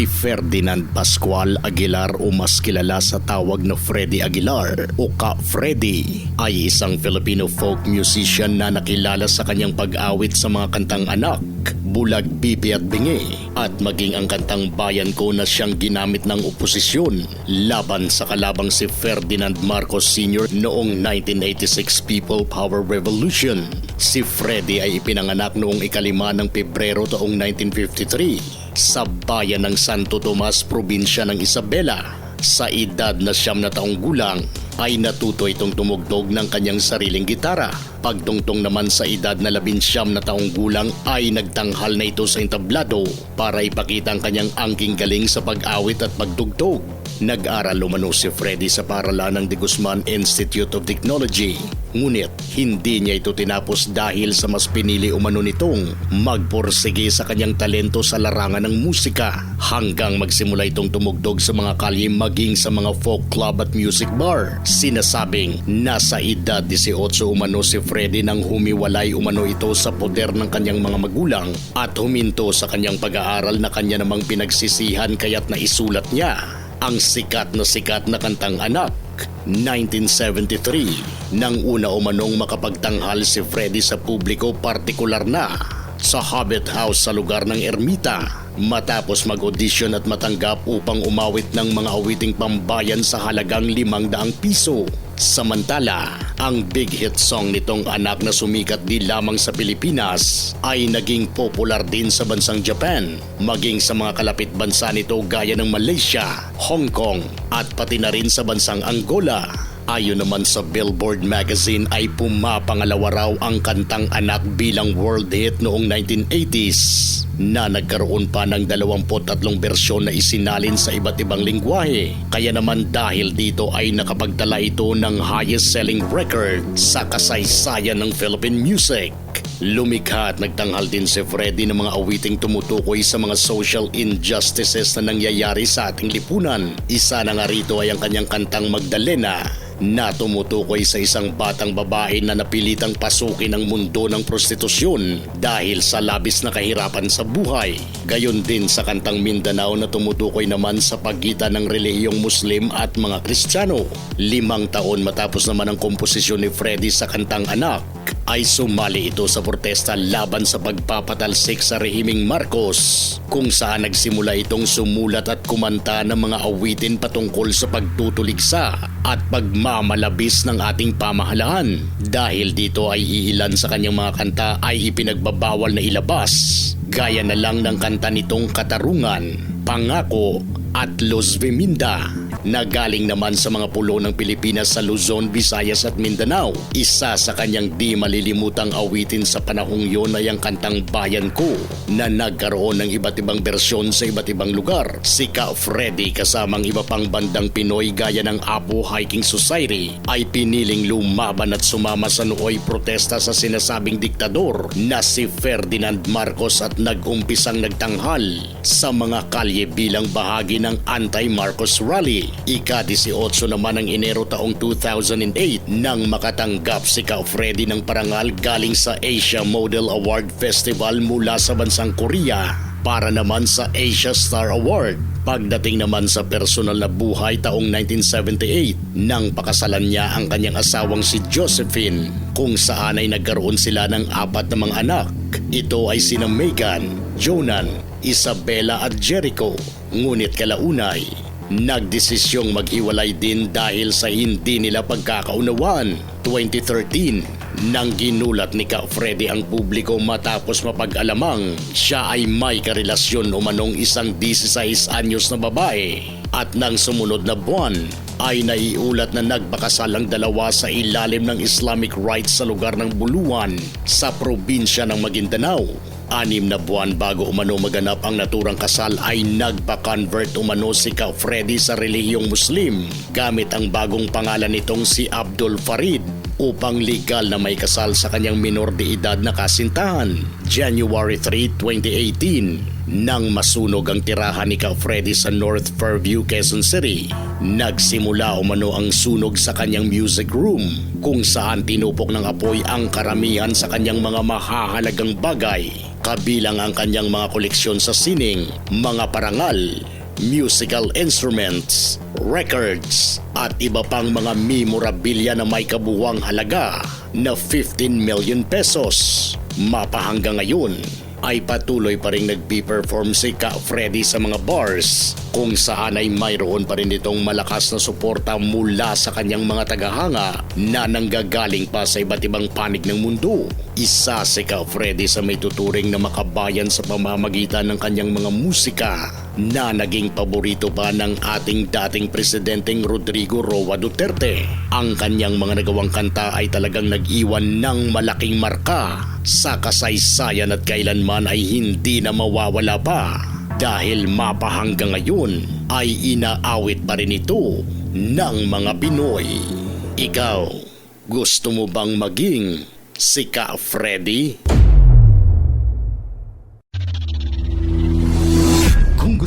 Si Ferdinand Pascual Aguilar o mas kilala sa tawag na Freddy Aguilar o Ka Freddy ay isang Filipino folk musician na nakilala sa kanyang pag-awit sa mga kantang anak, bulag, pipi at bingi at maging ang kantang bayan ko na siyang ginamit ng oposisyon laban sa kalabang si Ferdinand Marcos Sr. noong 1986 People Power Revolution. Si Freddy ay ipinanganak noong ikalima ng Pebrero taong 1953 sa bayan ng Santo Tomas, probinsya ng Isabela. Sa edad na siyam na taong gulang ay natuto itong tumugtog ng kanyang sariling gitara. Pagtungtong naman sa edad na labinsyam na taong gulang ay nagtanghal na ito sa entablado para ipakita ang kanyang angking galing sa pag-awit at pagtugtog. Nag-aral umano si Freddy sa paralan ng De Guzman Institute of Technology. Ngunit hindi niya ito tinapos dahil sa mas pinili umano nitong magporsige sa kanyang talento sa larangan ng musika hanggang magsimula itong tumugtog sa mga kalye maging sa mga folk club at music bar. Sinasabing nasa edad 18 umano si Freddy nang humiwalay umano ito sa poder ng kanyang mga magulang at huminto sa kanyang pag-aaral na kanya namang pinagsisihan kaya't naisulat niya ang sikat na sikat na kantang anak 1973 nang una umanong makapagtanghal si Freddy sa publiko partikular na sa Hobbit House sa lugar ng Ermita matapos mag-audition at matanggap upang umawit ng mga awiting pambayan sa halagang 500 piso. Samantala, ang big hit song nitong anak na sumikat di lamang sa Pilipinas ay naging popular din sa bansang Japan, maging sa mga kalapit bansa nito gaya ng Malaysia, Hong Kong at pati na rin sa bansang Angola. Ayon naman sa Billboard magazine ay pumapangalawa raw ang kantang anak bilang world hit noong 1980s na nagkaroon pa ng 23 bersyon na isinalin sa iba't ibang lingwahe. Kaya naman dahil dito ay nakapagtala ito ng highest selling record sa kasaysayan ng Philippine music. Lumikha nagtanghal din si Freddy ng mga awiting tumutukoy sa mga social injustices na nangyayari sa ating lipunan. Isa na nga rito ay ang kanyang kantang Magdalena na tumutukoy sa isang batang babae na napilitang pasukin ang mundo ng prostitusyon dahil sa labis na kahirapan sa buhay. Gayon din sa kantang Mindanao na tumutukoy naman sa pagitan ng relihiyong Muslim at mga Kristiyano. Limang taon matapos naman ang komposisyon ni Freddy sa kantang Anak, ay sumali ito sa protesta laban sa pagpapatalsik sa rehiming Marcos kung saan nagsimula itong sumulat at kumanta ng mga awitin patungkol sa pagtutuligsa at pagmamalabis ng ating pamahalaan. Dahil dito ay iilan sa kanyang mga kanta ay ipinagbabawal na ilabas gaya na lang ng kanta nitong Katarungan, Pangako at Los Veminda na galing naman sa mga pulo ng Pilipinas sa Luzon, Visayas at Mindanao. Isa sa kanyang di malilimutang awitin sa panahong yon ay ang kantang Bayan Ko na nagkaroon ng iba't ibang bersyon sa iba't ibang lugar. Si Ka Freddy kasamang iba pang bandang Pinoy gaya ng Apo Hiking Society ay piniling lumaban at sumama sa nooy protesta sa sinasabing diktador na si Ferdinand Marcos at nag-umpisang nagtanghal sa mga kalye bilang bahagi ng anti-Marcos rally. Ika-18 naman ng Enero taong 2008 nang makatanggap si Ka Freddy ng parangal galing sa Asia Model Award Festival mula sa bansang Korea para naman sa Asia Star Award. Pagdating naman sa personal na buhay taong 1978 nang pakasalan niya ang kanyang asawang si Josephine kung saan ay nagkaroon sila ng apat na mga anak. Ito ay sina Megan, Jonan, Isabella at Jericho. Ngunit kalaunay, nagdesisyong maghiwalay din dahil sa hindi nila pagkakaunawaan. 2013, nang ginulat ni Ka Freddy ang publiko matapos mapag-alamang siya ay may karelasyon umanong isang 16 anyos na babae. At nang sumunod na buwan, ay naiulat na nagbakasal ang dalawa sa ilalim ng Islamic rites sa lugar ng Buluan sa probinsya ng Maguindanao. Anim na buwan bago umano maganap ang naturang kasal ay nagpa-convert umano si Ka Freddy sa relihiyong Muslim gamit ang bagong pangalan nitong si Abdul Farid upang legal na may kasal sa kanyang minor de edad na kasintahan. January 3, 2018, nang masunog ang tirahan ni Ka Freddy sa North Fairview, Quezon City. Nagsimula umano ang sunog sa kanyang music room kung saan tinupok ng apoy ang karamihan sa kanyang mga mahahalagang bagay kabilang ang kanyang mga koleksyon sa sining, mga parangal, musical instruments, records, at iba pang mga memorabilia na may kabuwang halaga na 15 million pesos. Mapahanggang ngayon ay patuloy pa rin nagpi-perform si Ka Freddy sa mga bars kung saan ay mayroon pa rin itong malakas na suporta mula sa kanyang mga tagahanga na nanggagaling pa sa iba't ibang panig ng mundo. Isa si Ka Freddy sa may tuturing na makabayan sa pamamagitan ng kanyang mga musika na naging paborito pa ng ating dating presidenteng Rodrigo Roa Duterte. Ang kanyang mga nagawang kanta ay talagang nag-iwan ng malaking marka sa kasaysayan at kailanman ay hindi na mawawala pa dahil mapahanggang ngayon ay inaawit pa rin ito ng mga Pinoy. Ikaw, gusto mo bang maging si Ka Freddy?